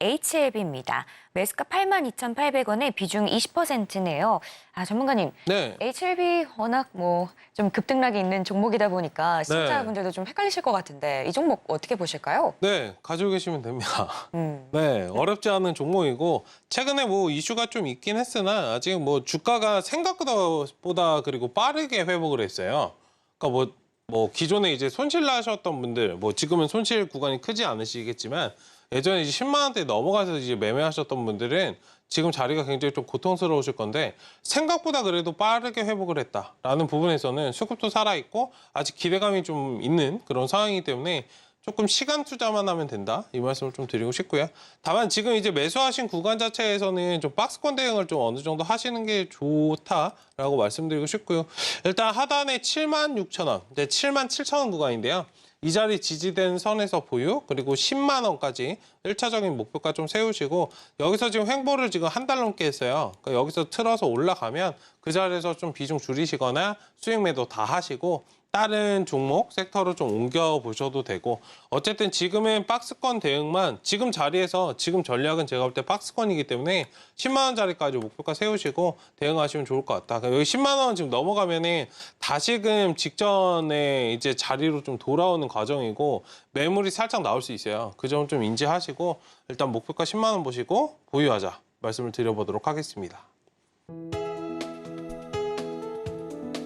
HLB입니다. 매수가 82,800원에 비중 20%네요. 아, 전문가님, 네. HLB 워낙 뭐 좀 급등락이 있는 종목이다 보니까 시청자분들도 좀 헷갈리실 것 같은데 이 종목 어떻게 보실까요? 네, 가지고 계시면 됩니다. 음. 네, 어렵지 않은 종목이고 최근에 뭐 이슈가 좀 있긴 했으나 아직 뭐 주가가 생각보다 그리고 빠르게 회복을 했어요. 그러니까 뭐, 뭐 기존에 이제 손실 나셨던 분들, 뭐 지금은 손실 구간이 크지 않으시겠지만 예전에 이제 10만 원대 넘어가서 이제 매매하셨던 분들은 지금 자리가 굉장히 좀 고통스러우실 건데 생각보다 그래도 빠르게 회복을 했다라는 부분에서는 수급도 살아있고 아직 기대감이 좀 있는 그런 상황이기 때문에 조금 시간 투자만 하면 된다 이 말씀을 좀 드리고 싶고요. 다만 지금 이제 매수하신 구간 자체에서는 좀 박스권 대응을 좀 어느 정도 하시는 게 좋다라고 말씀드리고 싶고요. 일단 하단에 7만 6천 원, 이제 7만 7천 원 구간인데요. 이 자리 지지된 선에서 보유 그리고 10만 원까지 1차적인 목표가 좀 세우시고 여기서 지금 횡보를 지금 한 달 넘게 했어요. 그러니까 여기서 틀어서 올라가면 그 자리에서 좀 비중 줄이시거나 수익 매도 다 하시고 다른 종목 섹터로 좀 옮겨 보셔도 되고 어쨌든 지금은 박스권 대응만 지금 자리에서 지금 전략은 제가 볼 때 박스권이기 때문에 10만 원짜리까지 목표가 세우시고 대응하시면 좋을 것 같다. 여기 10만 원 지금 넘어가면은 다시금 직전에 이제 자리로 좀 돌아오는 과정이고 매물이 살짝 나올 수 있어요. 그 점 좀 인지하시고 일단 목표가 10만 원 보시고 보유하자 말씀을 드려보도록 하겠습니다.